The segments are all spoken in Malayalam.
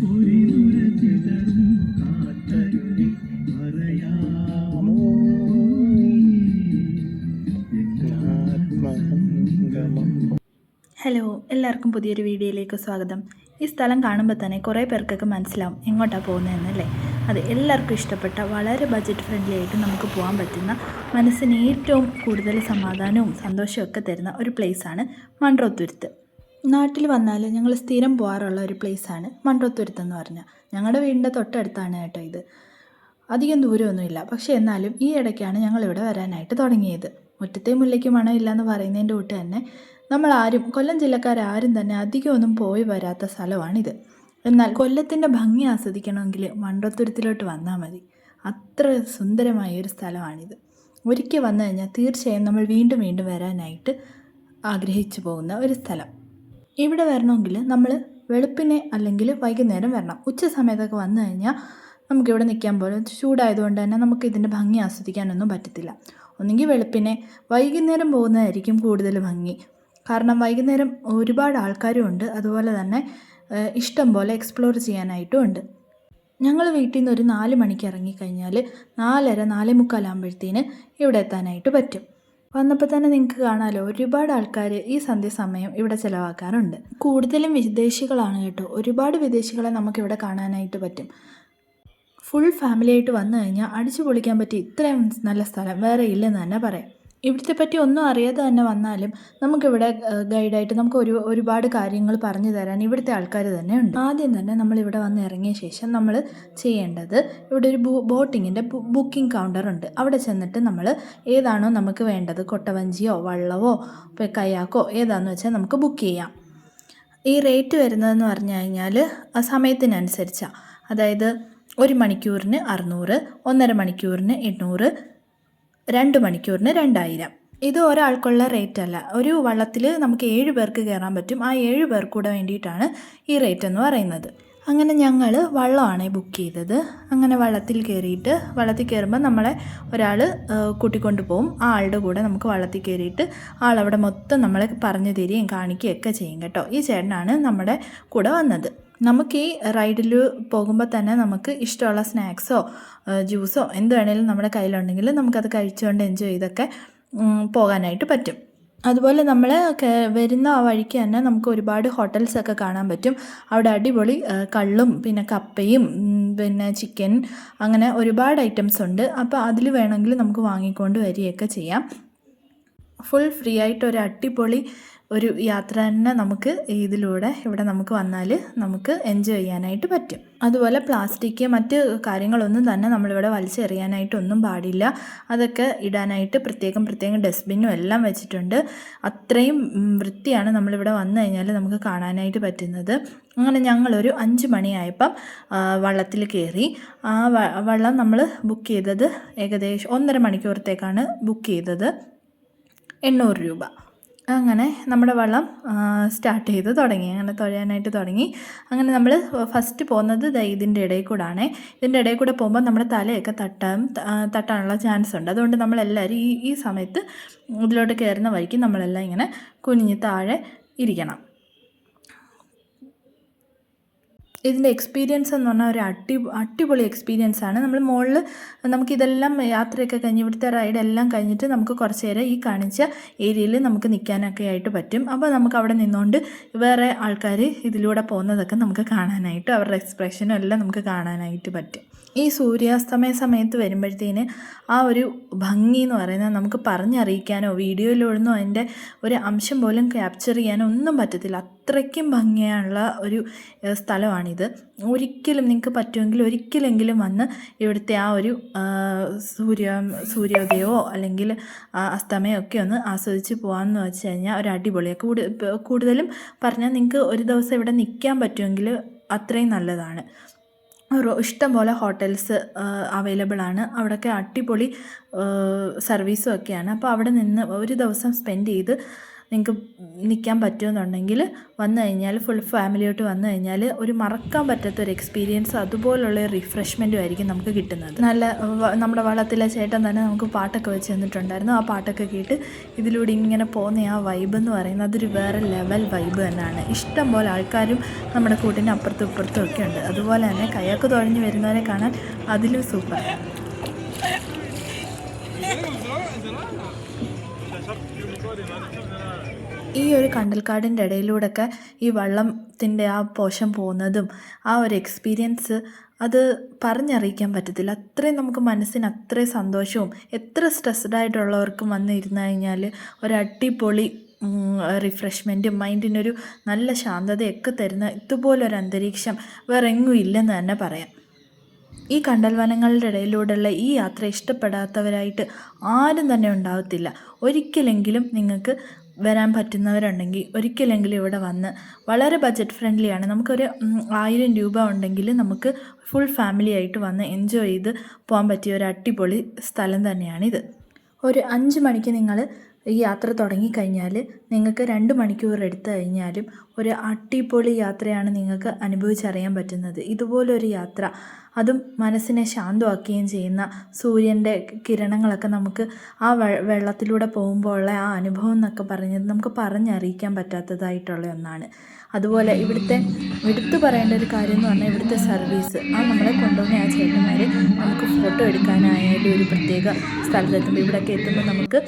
ഹലോ എല്ലാവർക്കും പുതിയൊരു വീഡിയോയിലേക്ക് സ്വാഗതം. ഈ സ്ഥലം കാണുമ്പോൾ തന്നെ കുറേ പേർക്കൊക്കെ മനസ്സിലാവും എങ്ങോട്ടാണ് പോകുന്നതെന്നല്ലേ. അത് എല്ലാവർക്കും ഇഷ്ടപ്പെട്ട വളരെ ബജറ്റ് ഫ്രണ്ട്ലി ആയിട്ട് നമുക്ക് പോകാൻ പറ്റുന്ന മനസ്സിന് ഏറ്റവും കൂടുതൽ സമാധാനവും സന്തോഷവും ഒക്കെ തരുന്ന ഒരു പ്ലേസാണ് മൺട്രോത്തുരുത്ത് നാട്ടിൽ വന്നാൽ ഞങ്ങൾ സ്ഥിരം പോകാറുള്ള ഒരു പ്ലേസാണ് മൺട്രോത്തുരുത്തെന്ന് പറഞ്ഞാൽ ഞങ്ങളുടെ വീടിന്റെ തൊട്ടടുത്താണ് കേട്ടോ ഇത്. അധികം ദൂരമൊന്നുമില്ല. പക്ഷേ എന്നാലും ഈ ഇടയ്ക്കാണ് ഞങ്ങളിവിടെ വരാനായിട്ട് തുടങ്ങിയത്. മുറ്റത്തെ മുല്ലയ്ക്ക് മണമില്ല എന്ന് പറയുന്നതിന്റെ കൂട്ട് തന്നെ. നമ്മൾ ആരും കൊല്ലം ജില്ലക്കാരും തന്നെ അധികമൊന്നും പോയി വരാത്ത സ്ഥലമാണിത്. എന്നാൽ കൊല്ലത്തിന്റെ ഭംഗി ആസ്വദിക്കണമെങ്കിൽ മൺട്രോത്തുരുത്തിലോട്ട് വന്നാൽ മതി. അത്ര സുന്ദരമായ ഒരു സ്ഥലമാണിത്. ഒരിക്കൽ വന്നു കഴിഞ്ഞാൽ തീർച്ചയായും നമ്മൾ വീണ്ടും വീണ്ടും വരാനായിട്ട് ആഗ്രഹിച്ചു പോകുന്ന ഒരു സ്ഥലം. ഇവിടെ വരണമെങ്കിൽ നമ്മൾ വെളുപ്പിനെ അല്ലെങ്കിൽ വൈകുന്നേരം വരണം. ഉച്ച സമയത്തൊക്കെ വന്നു കഴിഞ്ഞാൽ നമുക്കിവിടെ നിൽക്കാൻ പോലെ ചൂടായതുകൊണ്ട് തന്നെ നമുക്ക് ഇതിന്റെ ഭംഗി ആസ്വദിക്കാനൊന്നും പറ്റത്തില്ല. ഒന്നെങ്കിൽ വെളുപ്പിനെ വൈകുന്നേരം പോകുന്നതായിരിക്കും കൂടുതൽ ഭംഗി. കാരണം വൈകുന്നേരം ഒരുപാട് ആൾക്കാരും ഉണ്ട്. അതുപോലെ തന്നെ ഇഷ്ടം പോലെ എക്സ്പ്ലോർ ചെയ്യാനായിട്ടും ഉണ്ട്. ഞങ്ങൾ വീട്ടിൽ നിന്ന് ഒരു നാല് മണിക്ക് ഇറങ്ങിക്കഴിഞ്ഞാൽ നാലര നാലേ മുക്കാലാകുമ്പോഴത്തേന് ഇവിടെ എത്താനായിട്ട് പറ്റും. വന്നപ്പോൾ തന്നെ നിങ്ങൾക്ക് കാണാമല്ലോ ഒരുപാട് ആൾക്കാർ ഈ സന്ധ്യസമയം ഇവിടെ ചിലവാക്കാറുണ്ട്. കൂടുതലും വിദേശികളാണ് കേട്ടോ. ഒരുപാട് വിദേശികളെ നമുക്കിവിടെ കാണാനായിട്ട് പറ്റും. ഫുൾ ഫാമിലിയായിട്ട് വന്നു കഴിഞ്ഞാൽ അടിച്ചു പൊളിക്കാൻ പറ്റിയ ഇത്രയും നല്ല സ്ഥലം വേറെ ഇല്ലെന്ന് തന്നെ പറയാം. ഇവിടുത്തെ പറ്റി ഒന്നും അറിയാതെ തന്നെ വന്നാലും നമുക്കിവിടെ ഗൈഡായിട്ട് നമുക്ക് ഒരു ഒരുപാട് കാര്യങ്ങൾ പറഞ്ഞു തരാൻ ഇവിടുത്തെ ആൾക്കാർ തന്നെ ഉണ്ട്. ആദ്യം തന്നെ നമ്മൾ ഇവിടെ വന്ന് ഇറങ്ങിയ ശേഷം നമ്മൾ ചെയ്യേണ്ടത് ഇവിടെ ഒരു ബോട്ടിങ്ങിന്റെ ബുക്കിംഗ് കൗണ്ടർ ഉണ്ട്. അവിടെ ചെന്നിട്ട് നമ്മൾ ഏതാണോ നമുക്ക് വേണ്ടത് കൊട്ടവഞ്ചിയോ വള്ളവോ കയാക്കോ ഏതാണെന്ന് വെച്ചാൽ നമുക്ക് ബുക്ക് ചെയ്യാം. ഈ റേറ്റ് വരുന്നതെന്ന് പറഞ്ഞു കഴിഞ്ഞാൽ ആ സമയത്തിനനുസരിച്ചാണ് അതായത് ഒരു മണിക്കൂറിന് അറുന്നൂറ് ഒന്നര മണിക്കൂറിന് എണ്ണൂറ് രണ്ട് മണിക്കൂറിന് രണ്ടായിരം. ഇത് ഒരാൾക്കുള്ള റേറ്റ് അല്ല ഒരു വള്ളത്തിൽ നമുക്ക് ഏഴ് പേർക്ക് കയറാൻ പറ്റും. ആ ഏഴ് പേർക്കൂടെ വേണ്ടിയിട്ടാണ് ഈ റേറ്റ് എന്ന് പറയുന്നത്. അങ്ങനെ ഞങ്ങൾ വള്ളമാണ് ബുക്ക് ചെയ്തത്. അങ്ങനെ വള്ളത്തിൽ കയറിയിട്ട് വള്ളത്തിൽ കയറുമ്പോൾ നമ്മളെ ഒരാൾ കൂട്ടിക്കൊണ്ട് പോകും ആ ആളുടെ കൂടെ നമുക്ക് വള്ളത്തിൽ കയറിയിട്ട് ആളവിടെ മൊത്തം നമ്മളെ പറഞ്ഞു തരികയും കാണിക്കുകയൊക്കെ ചെയ്യും കേട്ടോ. ഈ ചേട്ടനാണ് നമ്മുടെ കൂടെ വന്നത്. നമുക്ക് ഈ റൈഡിൽ പോകുമ്പോൾ തന്നെ നമുക്ക് ഇഷ്ടമുള്ള സ്നാക്സോ ജ്യൂസോ എന്ത് വേണേലും നമ്മുടെ കയ്യിലുണ്ടെങ്കിൽ നമുക്കത് കഴിച്ചുകൊണ്ട് എൻജോയ് ചെയ്തൊക്കെ പോകാനായിട്ട് പറ്റും. അതുപോലെ നമ്മൾ വരുന്ന ആ വഴിക്ക് തന്നെ നമുക്ക് ഒരുപാട് ഹോട്ടൽസൊക്കെ കാണാൻ പറ്റും. അവിടെ അടിപൊളി കള്ളും പിന്നെ കപ്പയും പിന്നെ ചിക്കൻ അങ്ങനെ ഒരുപാട് ഐറ്റംസ് ഉണ്ട്. അപ്പോൾ അതിൽ വേണമെങ്കിൽ നമുക്ക് വാങ്ങിക്കൊണ്ട് വരികയൊക്കെ ചെയ്യാം. ഫുൾ ഫ്രീ ആയിട്ട് ഒരു അടിപൊളി ഒരു യാത്ര തന്നെ നമുക്ക് ഇതിലൂടെ ഇവിടെ നമുക്ക് വന്നാൽ നമുക്ക് എൻജോയ് ചെയ്യാനായിട്ട് പറ്റും. അതുപോലെ പ്ലാസ്റ്റിക് മറ്റ് കാര്യങ്ങളൊന്നും തന്നെ നമ്മളിവിടെ വലിച്ചെറിയാനായിട്ടൊന്നും പാടില്ല. അതൊക്കെ ഇടാനായിട്ട് പ്രത്യേകം പ്രത്യേകം ഡസ്റ്റ്ബിന്നും എല്ലാം വെച്ചിട്ടുണ്ട്. അത്രയും വൃത്തിയാണ് നമ്മളിവിടെ വന്നു കഴിഞ്ഞാൽ നമുക്ക് കാണാനായിട്ട് പറ്റുന്നത്. അങ്ങനെ ഞങ്ങളൊരു അഞ്ച് മണിയായപ്പം വള്ളത്തിൽ കയറി ആ വള്ളം നമ്മൾ ബുക്ക് ചെയ്തത് ഏകദേശം ഒന്നര മണിക്കൂറത്തേക്കാണ് ബുക്ക് ചെയ്തത്. എണ്ണൂറ് രൂപ. അങ്ങനെ നമ്മുടെ വള്ളം സ്റ്റാർട്ട് ചെയ്ത് തുടങ്ങി. അങ്ങനെ തുഴയാനായിട്ട് തുടങ്ങി. അങ്ങനെ നമ്മൾ ഫസ്റ്റ് പോകുന്നത് ഇതിന്റെ ഇടയിൽ കൂടാണ്. ഇതിന്റെ ഇടയിൽ കൂടെ പോകുമ്പോൾ നമ്മുടെ തലയൊക്കെ തട്ടാൻ തട്ടാനുള്ള ചാൻസ് ഉണ്ട്. അതുകൊണ്ട് നമ്മളെല്ലാവരും ഈ ഈ സമയത്ത് ഇതിലോട്ട് കയറുന്ന വഴിക്ക് നമ്മളെല്ലാം ഇങ്ങനെ കുനിഞ്ഞ് താഴെ ഇരിക്കണം. ഇതിന്റെ എക്സ്പീരിയൻസ് എന്ന് പറഞ്ഞാൽ ഒരു അടി അടിപൊളി എക്സ്പീരിയൻസ് ആണ്. നമ്മൾ മുകളിൽ നമുക്കിതെല്ലാം യാത്രയൊക്കെ കഴിഞ്ഞ് ഇവിടുത്തെ റൈഡ് എല്ലാം കഴിഞ്ഞിട്ട് നമുക്ക് കുറച്ച് നേരം ഈ കാണിച്ച ഏരിയയിൽ നമുക്ക് നിൽക്കാനൊക്കെ ആയിട്ട് പറ്റും. അപ്പോൾ നമുക്ക് അവിടെ നിന്നുകൊണ്ട് വേറെ ആൾക്കാർ ഇതിലൂടെ പോകുന്നതൊക്കെ നമുക്ക് കാണാനായിട്ട് അവരുടെ എക്സ്പ്രഷനും എല്ലാം നമുക്ക് കാണാനായിട്ട് പറ്റും. ഈ സൂര്യാസ്തമയ സമയത്ത് വരുമ്പോഴത്തേന് ആ ഒരു ഭംഗി എന്ന് പറയുന്നത് നമുക്ക് പറഞ്ഞറിയിക്കാനോ വീഡിയോയിലൊന്നും അതിന്റെ ഒരു അംശം പോലും ക്യാപ്ചർ ചെയ്യാനോ ഒന്നും പറ്റത്തില്ല. അത്രയ്ക്കും ഭംഗിയുള്ള ഒരു സ്ഥലമാണിത്. ഒരിക്കലും നിങ്ങൾക്ക് പറ്റുമെങ്കിൽ ഒരിക്കലെങ്കിലും വന്ന് ഇവിടുത്തെ ആ ഒരു സൂര്യ സൂര്യോദയമോ അല്ലെങ്കിൽ അസ്തമയോ ഒക്കെ ഒന്ന് ആസ്വദിച്ച് പോകാമെന്ന് വെച്ച് കഴിഞ്ഞാൽ ഒരു അടിപൊളിയാണ് കൂടു കൂടുതലും പറഞ്ഞാൽ നിങ്ങൾക്ക് ഒരു ദിവസം ഇവിടെ നിൽക്കാൻ പറ്റുമെങ്കിൽ അത്രയും നല്ലതാണ്. ഇഷ്ടം പോലെ ഹോട്ടൽസ് അവൈലബിൾ ആണ്. അവിടെയൊക്കെ അടിപൊളി സർവീസും ഒക്കെയാണ്. അപ്പോൾ അവിടെ നിന്ന് ഒരു ദിവസം സ്പെൻഡ് ചെയ്ത് നിങ്ങൾക്ക് നിൽക്കാൻ പറ്റുമെന്നുണ്ടെങ്കിൽ വന്നു കഴിഞ്ഞാൽ ഫുൾ ഫാമിലിയോട്ട് വന്നു കഴിഞ്ഞാൽ ഒരു മറക്കാൻ പറ്റാത്ത ഒരു എക്സ്പീരിയൻസ് അതുപോലുള്ള റിഫ്രഷ്മെന്റും ആയിരിക്കും നമുക്ക് കിട്ടുന്നത്. നല്ല നമ്മുടെ വള്ളത്തിലെ ചേട്ടൻ തന്നെ നമുക്ക് പാട്ടൊക്കെ വെച്ച് തന്നിട്ടുണ്ടായിരുന്നു. ആ പാട്ടൊക്കെ കേട്ട് ഇതിലൂടെ ഇങ്ങനെ പോകുന്ന ആ വൈബ് എന്ന് പറയുന്നത് അതൊരു വേറെ ലെവൽ വൈബ് തന്നെയാണ്. ഇഷ്ടം പോലെ ആൾക്കാരും നമ്മുടെ കൂട്ടിന് അപ്പുറത്തും ഇപ്പുറത്തും ഒക്കെ ഉണ്ട്. അതുപോലെ തന്നെ കയ്യാക്ക് തുഴഞ്ഞ് വരുന്നവരെ കാണാൻ അതിലും സൂപ്പർ ഈ ഒരു കണ്ടൽക്കാടിന്റെ ഇടയിലൂടെയൊക്കെ ഈ വള്ളത്തിന്റെ ആ പോഷം പോകുന്നതും ആ ഒരു എക്സ്പീരിയൻസ് അത് പറഞ്ഞറിയിക്കാൻ പറ്റത്തില്ല. അത്രയും നമുക്ക് മനസ്സിന് അത്രയും സന്തോഷവും എത്ര സ്ട്രെസ്ഡ് ആയിട്ടുള്ളവർക്കും വന്നിരുന്നു കഴിഞ്ഞാൽ ഒരു അടിപൊളി റിഫ്രഷ്മെന്റും മൈൻഡിനൊരു നല്ല ശാന്തതയൊക്കെ തരുന്ന ഇതുപോലൊരു അന്തരീക്ഷം വേറെ എങ്ങും ഇല്ലെന്ന് തന്നെ പറയാം. ഈ കണ്ടൽ വനങ്ങളുടെ ഇടയിലൂടെയുള്ള ഈ യാത്ര ഇഷ്ടപ്പെടാത്തവരായിട്ട് ആരും തന്നെ ഉണ്ടാകത്തില്ല ഒരിക്കലെങ്കിലും നിങ്ങൾക്ക് വരാൻ പറ്റുന്നവരുണ്ടെങ്കിൽ ഒരിക്കലെങ്കിലും ഇവിടെ വന്ന് വളരെ ബഡ്ജറ്റ് ഫ്രണ്ട്ലിയാണ് നമുക്കൊരു ആയിരം രൂപ ഉണ്ടെങ്കിൽ നമുക്ക് ഫുൾ ഫാമിലി ആയിട്ട് വന്ന് എൻജോയ് ചെയ്ത് പോകാൻ പറ്റിയ ഒരു അടിപൊളി സ്ഥലം തന്നെയാണിത്. ഒരു അഞ്ച് മണിക്ക് നിങ്ങൾ ഈ യാത്ര തുടങ്ങിക്കഴിഞ്ഞാൽ നിങ്ങൾക്ക് രണ്ട് മണിക്കൂർ എടുത്തു കഴിഞ്ഞാലും ഒരു അടിപൊളി യാത്രയാണ് നിങ്ങൾക്ക് അനുഭവിച്ചറിയാൻ പറ്റുന്നത്. ഇതുപോലൊരു യാത്ര അതും മനസ്സിനെ ശാന്തമാക്കുകയും ചെയ്യുന്ന സൂര്യന്റെ കിരണങ്ങളൊക്കെ നമുക്ക് ആ വെള്ളത്തിലൂടെ പോകുമ്പോൾ ഉള്ള ആ അനുഭവം എന്നൊക്കെ പറഞ്ഞത് നമുക്ക് പറഞ്ഞറിയിക്കാൻ പറ്റാത്തതായിട്ടുള്ള ഒന്നാണ്. അതുപോലെ ഇവിടുത്തെ എടുത്തു പറയേണ്ട ഒരു കാര്യം എന്ന് പറഞ്ഞാൽ ഇവിടുത്തെ സർവീസ്. ആ നമ്മളെ കൊണ്ടുവന്ന ആ ചേട്ടന്മാർ നമുക്ക് ഫോട്ടോ എടുക്കാനായാലും ഒരു പ്രത്യേക സ്ഥലത്തെത്തുമ്പോൾ ഇവിടെയൊക്കെ എത്തുമ്പോൾ നമുക്ക്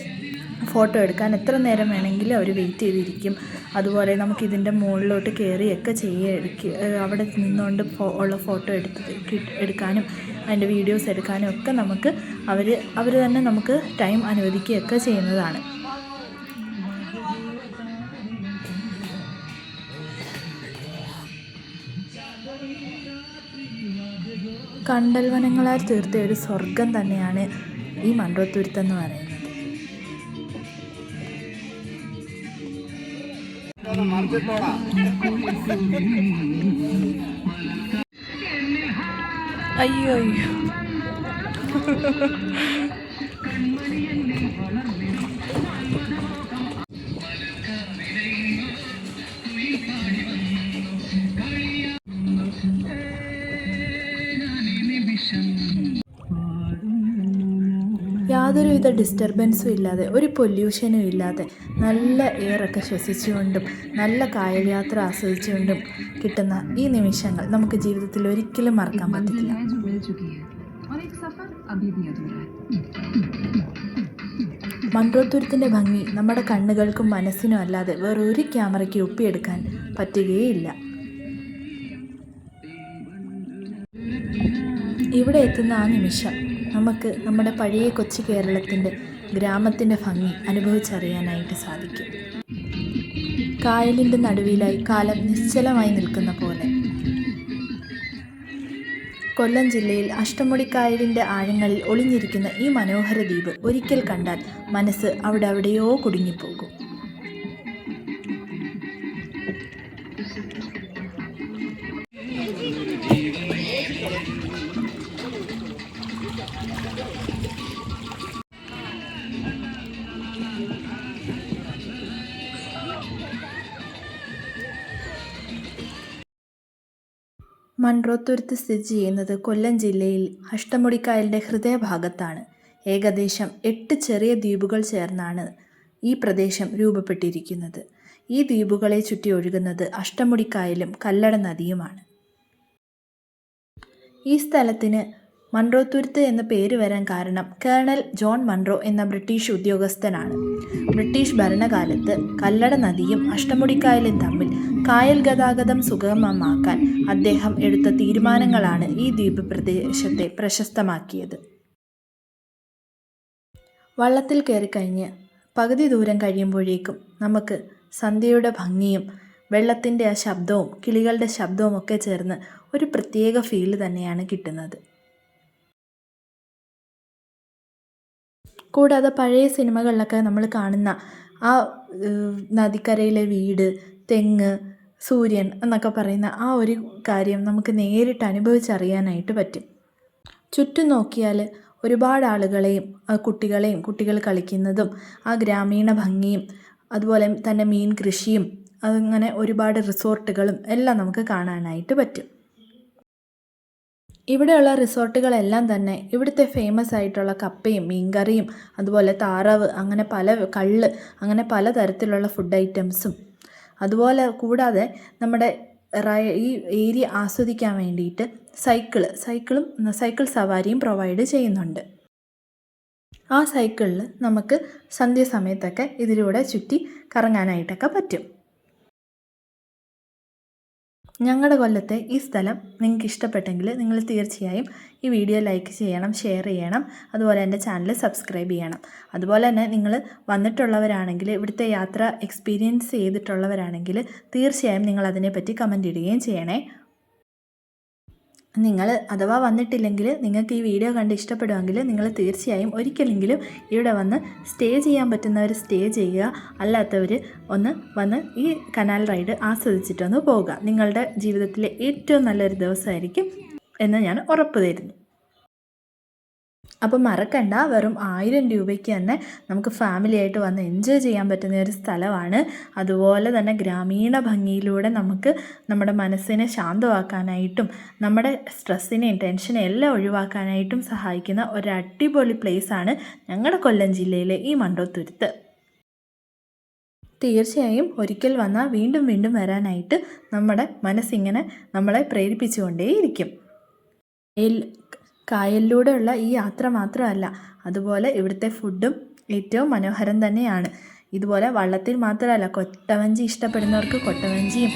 ഫോട്ടോ എടുക്കാൻ എത്ര നേരം വേണമെങ്കിലും അവർ വെയിറ്റ് ചെയ്തിരിക്കും. അതുപോലെ നമുക്ക് ഇതിന്റെ മുകളിലോട്ട് കയറിയൊക്കെ ചെയ്യുക അവിടെ നിന്നുകൊണ്ട് ഉള്ള ഫോട്ടോ എടുത്ത് എടുക്കാനും അതിന്റെ വീഡിയോസ് എടുക്കാനും ഒക്കെ നമുക്ക് അവർ അവർ തന്നെ നമുക്ക് ടൈം അനുവദിക്കുകയൊക്കെ ചെയ്യുന്നതാണ്. കണ്ടൽ വനങ്ങളാൽ തീർത്ത ഒരു സ്വർഗം തന്നെയാണ് ഈ മൺറോത്തുരുത്തെന്ന് പറയുന്നത്. അയ്യോ അയ്യോ. യാതൊരുവിധ ഡിസ്റ്റർബൻസും ഇല്ലാതെ ഒരു പൊല്യൂഷനും ഇല്ലാതെ നല്ല എയറൊക്കെ ശ്വസിച്ചുകൊണ്ടും നല്ല കായൽ ആസ്വദിച്ചുകൊണ്ടും കിട്ടുന്ന ഈ നിമിഷങ്ങൾ നമുക്ക് ജീവിതത്തിൽ ഒരിക്കലും മറക്കാൻ പറ്റില്ല മൺറോത്തുരുത്തിന്റെ ഭംഗി നമ്മുടെ കണ്ണുകൾക്കും മനസ്സിനും അല്ലാതെ വേറൊരു ക്യാമറയ്ക്ക് ഒപ്പിയെടുക്കാൻ പറ്റുകയില്ല. ഇവിടെ എത്തുന്ന ആ നിമിഷം നമുക്ക് നമ്മുടെ പഴയ കൊച്ചു കേരളത്തിന്റെ ഗ്രാമത്തിന്റെ ഭംഗി അനുഭവിച്ചറിയാനായിട്ട് സാധിക്കും. കായലിന്റെ നടുവിലായി കാലം നിശ്ചലമായി നിൽക്കുന്ന പോലെ. കൊല്ലം ജില്ലയിൽ അഷ്ടമുടിക്കായലിന്റെ ആഴങ്ങളിൽ ഒളിഞ്ഞിരിക്കുന്ന ഈ മനോഹര ദ്വീപ് ഒരിക്കൽ കണ്ടാൽ മനസ്സ് അവിടെ അവിടെയോ കുടുങ്ങിപ്പോകും. മൺട്രോത്തുരുത്ത് സ്ഥിതി ചെയ്യുന്നത് കൊല്ലം ജില്ലയിൽ അഷ്ടമുടിക്കായലിന്റെ ഹൃദയഭാഗത്താണ്. ഏകദേശം എട്ട് ചെറിയ ദ്വീപുകൾ ചേർന്നാണ് ഈ പ്രദേശം രൂപപ്പെട്ടിരിക്കുന്നത്. ഈ ദ്വീപുകളെ ചുറ്റി ഒഴുകുന്നത് അഷ്ടമുടിക്കായലും കല്ലട നദിയുമാണ്. ഈ സ്ഥലത്തിന് മൺട്രോത്തുരുത്ത് എന്ന പേര് വരാൻ കാരണം കേണൽ ജോൺ മൺറോ എന്ന ബ്രിട്ടീഷ് ഉദ്യോഗസ്ഥനാണ്. ബ്രിട്ടീഷ് ഭരണകാലത്ത് കല്ലട നദിയും അഷ്ടമുടിക്കായലും തമ്മിൽ കായൽ ഗതാഗതം സുഗമമാക്കാൻ അദ്ദേഹം എടുത്ത തീരുമാനങ്ങളാണ് ഈ ദ്വീപ് പ്രദേശത്തെ പ്രശസ്തമാക്കിയത്. വള്ളത്തിൽ കയറിക്കഴിഞ്ഞ് പകുതി ദൂരം കഴിയുമ്പോഴേക്കും നമുക്ക് സന്ധ്യയുടെ ഭംഗിയും വെള്ളത്തിന്റെ ആ ശബ്ദവും കിളികളുടെ ശബ്ദവും ഒക്കെ ചേർന്ന് ഒരു പ്രത്യേക ഫീൽ തന്നെയാണ് കിട്ടുന്നത്. കൂടാതെ പഴയ സിനിമകളിലൊക്കെ നമ്മൾ കാണുന്ന ആ നദിക്കരയിലെ വീട് തെങ്ങ് സൂര്യൻ എന്നൊക്കെ പറയുന്ന ആ ഒരു കാര്യം നമുക്ക് നേരിട്ട് അനുഭവിച്ചറിയാനായിട്ട് പറ്റും. ചുറ്റും നോക്കിയാൽ ഒരുപാട് ആളുകളെയും കുട്ടികളെയും കുട്ടികൾ കളിക്കുന്നതും ആ ഗ്രാമീണ ഭംഗിയും അതുപോലെ തന്നെ മീൻ കൃഷിയും അങ്ങനെ ഒരുപാട് റിസോർട്ടുകളും എല്ലാം നമുക്ക് കാണാനായിട്ട് പറ്റും. ഇവിടെയുള്ള റിസോർട്ടുകളെല്ലാം തന്നെ ഇവിടുത്തെ ഫേമസ് ആയിട്ടുള്ള കപ്പയും മീൻകറിയും അതുപോലെ താറാവ് അങ്ങനെ പല കള്ള് അങ്ങനെ പല തരത്തിലുള്ള ഫുഡ് ഐറ്റംസും അതുപോലെ കൂടാതെ നമ്മുടെ ഈ ഏരിയ ആസ്വദിക്കാൻ വേണ്ടിയിട്ട് സൈക്കിൾ സൈക്കിളും സൈക്കിൾ സവാരിയും പ്രൊവൈഡ് ചെയ്യുന്നുണ്ട്. ആ സൈക്കിളിൽ നമുക്ക് സന്ധ്യ സമയത്തൊക്കെ ഇതിലൂടെ ചുറ്റി കറങ്ങാനായിട്ടൊക്കെ പറ്റും. ഞങ്ങളുടെ കൊല്ലത്തെ ഈ സ്ഥലം നിങ്ങൾക്ക് ഇഷ്ടപ്പെട്ടെങ്കിൽ നിങ്ങൾ തീർച്ചയായും ഈ വീഡിയോ ലൈക്ക് ചെയ്യണം ഷെയർ ചെയ്യണം അതുപോലെ എന്റെ ചാനൽ സബ്സ്ക്രൈബ് ചെയ്യണം. അതുപോലെ തന്നെ നിങ്ങൾ വന്നിട്ടുള്ളവരാണെങ്കിൽ ഇവിടുത്തെ യാത്ര എക്സ്പീരിയൻസ് ചെയ്തിട്ടുള്ളവരാണെങ്കിൽ തീർച്ചയായും നിങ്ങൾ അതിനെപ്പറ്റി കമന്റ് ഇടുകയും ചെയ്യണേ. നിങ്ങൾ അഥവാ വന്നിട്ടില്ലെങ്കിൽ നിങ്ങൾക്ക് ഈ വീഡിയോ കണ്ട് ഇഷ്ടപ്പെടുമെങ്കിൽ നിങ്ങൾ തീർച്ചയായും ഒരിക്കലെങ്കിലും ഇവിടെ വന്ന് സ്റ്റേ ചെയ്യാൻ പറ്റുന്നവർ സ്റ്റേ ചെയ്യുക. അല്ലാത്തവർ ഒന്ന് വന്ന് ഈ കനാൽ റൈഡ് ആസ്വദിച്ചിട്ടൊന്ന് പോവുക. നിങ്ങളുടെ ജീവിതത്തിലെ ഏറ്റവും നല്ലൊരു ദിവസമായിരിക്കും എന്ന് ഞാൻ ഉറപ്പ് തരുന്നു. അപ്പം മറക്കണ്ട വെറും ആയിരം രൂപയ്ക്ക് തന്നെ നമുക്ക് ഫാമിലി ആയിട്ട് വന്ന് എൻജോയ് ചെയ്യാൻ പറ്റുന്ന ഒരു സ്ഥലമാണ്. അതുപോലെ തന്നെ ഗ്രാമീണ ഭംഗിയിലൂടെ നമുക്ക് നമ്മുടെ മനസ്സിനെ ശാന്തമാക്കാനായിട്ടും നമ്മുടെ സ്ട്രെസ്സിനെയും ടെൻഷനെയും എല്ലാം ഒഴിവാക്കാനായിട്ടും സഹായിക്കുന്ന ഒരു അടിപൊളി പ്ലേസാണ് ഞങ്ങളുടെ കൊല്ലം ജില്ലയിലെ ഈ മണ്ടോത്തുരുത്ത്. തീർച്ചയായും ഒരിക്കൽ വന്നാൽ വീണ്ടും വീണ്ടും വരാനായിട്ട് നമ്മുടെ മനസ്സിങ്ങനെ നമ്മളെ പ്രേരിപ്പിച്ചുകൊണ്ടേയിരിക്കും. കായലിലൂടെയുള്ള ഈ യാത്ര മാത്രമല്ല അതുപോലെ ഇവിടുത്തെ ഫുഡും ഏറ്റവും മനോഹരം തന്നെയാണ്. ഇതുപോലെ വള്ളത്തിൽ മാത്രമല്ല കൊട്ടവഞ്ചി ഇഷ്ടപ്പെടുന്നവർക്ക് കൊട്ടവഞ്ചിയും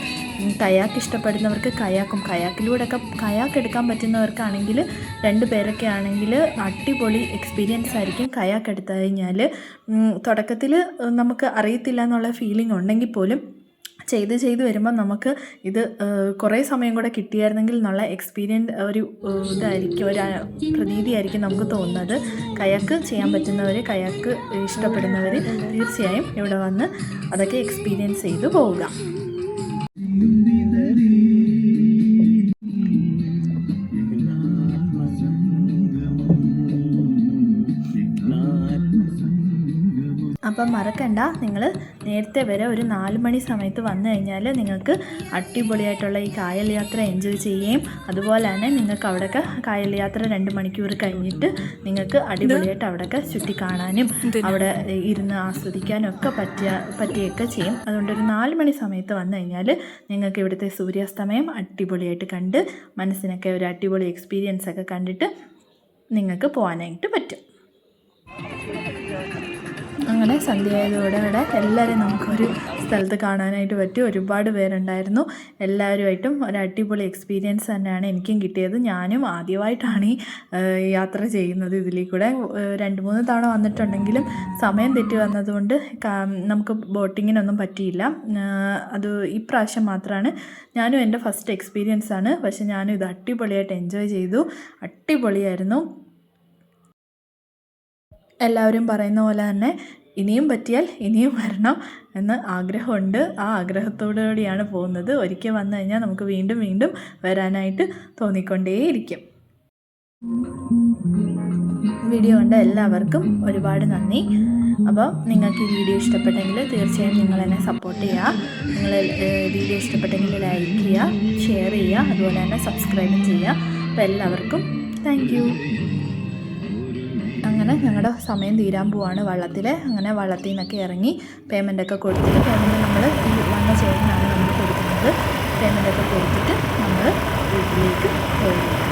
കയാക്ക് ഇഷ്ടപ്പെടുന്നവർക്ക് കയാക്കും. കയാക്കിലൂടെയൊക്കെ കയാക്ക് എടുക്കാൻ പറ്റുന്നവർക്കാണെങ്കിൽ രണ്ട് പേരൊക്കെ ആണെങ്കിൽ അടിപൊളി എക്സ്പീരിയൻസ് ആയിരിക്കും കയാക്ക് എടുത്തു കഴിഞ്ഞാൽ തുടക്കത്തിൽ നമുക്ക് അറിയത്തില്ല എന്നുള്ള ഫീലിംഗ് ഉണ്ടെങ്കിൽ പോലും ചെയ്ത് ചെയ്ത് വരുമ്പോൾ നമുക്ക് ഇത് കുറേ സമയം കൂടെ കിട്ടിയായിരുന്നെങ്കിൽ എന്നുള്ള എക്സ്പീരിയൻസ് ഒരു ഇതായിരിക്കും ഒരു പ്രതീതി പ്രതീതിയായിരിക്കും നമുക്ക് തോന്നുന്നത്. കയാക്ക് ചെയ്യാൻ പറ്റുന്നവർ കയാക്ക് ഇഷ്ടപ്പെടുന്നവർ തീർച്ചയായും ഇവിടെ വന്ന് അതൊക്കെ എക്സ്പീരിയൻസ് ചെയ്ത് പോവുക. അപ്പം മറക്കണ്ട. നിങ്ങൾ നേരത്തെ വരെ ഒരു നാല് മണി സമയത്ത് വന്നു കഴിഞ്ഞാൽ നിങ്ങൾക്ക് അടിപൊളിയായിട്ടുള്ള ഈ കായൽ യാത്ര എൻജോയ് ചെയ്യുകയും അതുപോലെ തന്നെ നിങ്ങൾക്ക് അവിടെയൊക്കെ കായൽ യാത്ര രണ്ട് മണിക്കൂർ കഴിഞ്ഞിട്ട് നിങ്ങൾക്ക് അടിപൊളിയായിട്ട് അവിടെയൊക്കെ ചുറ്റി കാണാനും അവിടെ ഇരുന്ന് ആസ്വദിക്കാനും ഒക്കെ പറ്റിയ പറ്റിയൊക്കെ ചെയ്യും. അതുകൊണ്ട് ഒരു നാല് മണി സമയത്ത് വന്നു കഴിഞ്ഞാൽ നിങ്ങൾക്ക് ഇവിടുത്തെ സൂര്യാസ്തമയം അടിപൊളിയായിട്ട് കണ്ട് മനസ്സിനൊക്കെ ഒരു അടിപൊളി എക്സ്പീരിയൻസ് ഒക്കെ കണ്ടിട്ട് നിങ്ങൾക്ക് പോകാനായിട്ട് പറ്റും. അങ്ങനെ സന്ധ്യയായതോടെ ഇവിടെ എല്ലാവരെയും നമുക്കൊരു സ്ഥലത്ത് കാണാനായിട്ട് പറ്റി. ഒരുപാട് പേരുണ്ടായിരുന്നു. എല്ലാവരുമായിട്ടും ഒരു അടിപൊളി എക്സ്പീരിയൻസ് തന്നെയാണ് എനിക്കും കിട്ടിയത്. ഞാനും ആദ്യമായിട്ടാണ് ഈ യാത്ര ചെയ്യുന്നത് ഇതിൽ കൂടെ. രണ്ട് മൂന്ന് തവണ വന്നിട്ടുണ്ടെങ്കിലും സമയം തെറ്റി വന്നതുകൊണ്ട് നമുക്ക് ബോട്ടിങ്ങിനൊന്നും പറ്റിയില്ല. അത് ഇപ്രാവശ്യം മാത്രമാണ് ഞാനും എന്റെ ഫസ്റ്റ് എക്സ്പീരിയൻസ് ആണ്. പക്ഷെ ഞാനും ഇത് അടിപൊളിയായിട്ട് എൻജോയ് ചെയ്തു. അടിപൊളിയായിരുന്നു. എല്ലാവരും പറയുന്ന പോലെ തന്നെ ഇനിയും പറ്റിയാൽ ഇനിയും വരണം എന്ന് ആഗ്രഹമുണ്ട്. ആ ആഗ്രഹത്തോടുകൂടിയാണ് പോകുന്നത്. ഒരിക്കൽ വന്നു കഴിഞ്ഞാൽ നമുക്ക് വീണ്ടും വീണ്ടും വരാനായിട്ട് തോന്നിക്കൊണ്ടേയിരിക്കും. വീഡിയോ കണ്ട എല്ലാവർക്കും ഒരുപാട് നന്ദി. അപ്പോൾ നിങ്ങൾക്ക് ഈ വീഡിയോ ഇഷ്ടപ്പെട്ടെങ്കിൽ തീർച്ചയായും നിങ്ങൾ എന്നെ സപ്പോർട്ട് ചെയ്യുക. നിങ്ങൾ വീഡിയോ ഇഷ്ടപ്പെട്ടെങ്കിൽ ലൈക്ക് ചെയ്യുക ഷെയർ ചെയ്യുക അതുപോലെ തന്നെ സബ്സ്ക്രൈബ് ചെയ്യുക. അപ്പോൾ എല്ലാവർക്കും താങ്ക് അങ്ങനെ ഞങ്ങളുടെ സമയം തീരാൻ പോവാണ്. വള്ളത്തിൽ അങ്ങനെ വള്ളത്തിൽ നിന്നൊക്കെ ഇറങ്ങി പേയ്മെന്റ് ഒക്കെ കൊടുത്തിട്ട് പേയ്മെന്റ് നമ്മൾ ഈ വന്ന ചേട്ടനാണ് നമ്മൾ കൊടുക്കുന്നത്. പേയ്മെന്റ് ഒക്കെ കൊടുത്തിട്ട് നമ്മൾ വീട്ടിലേക്ക് പോവുകയാണ്.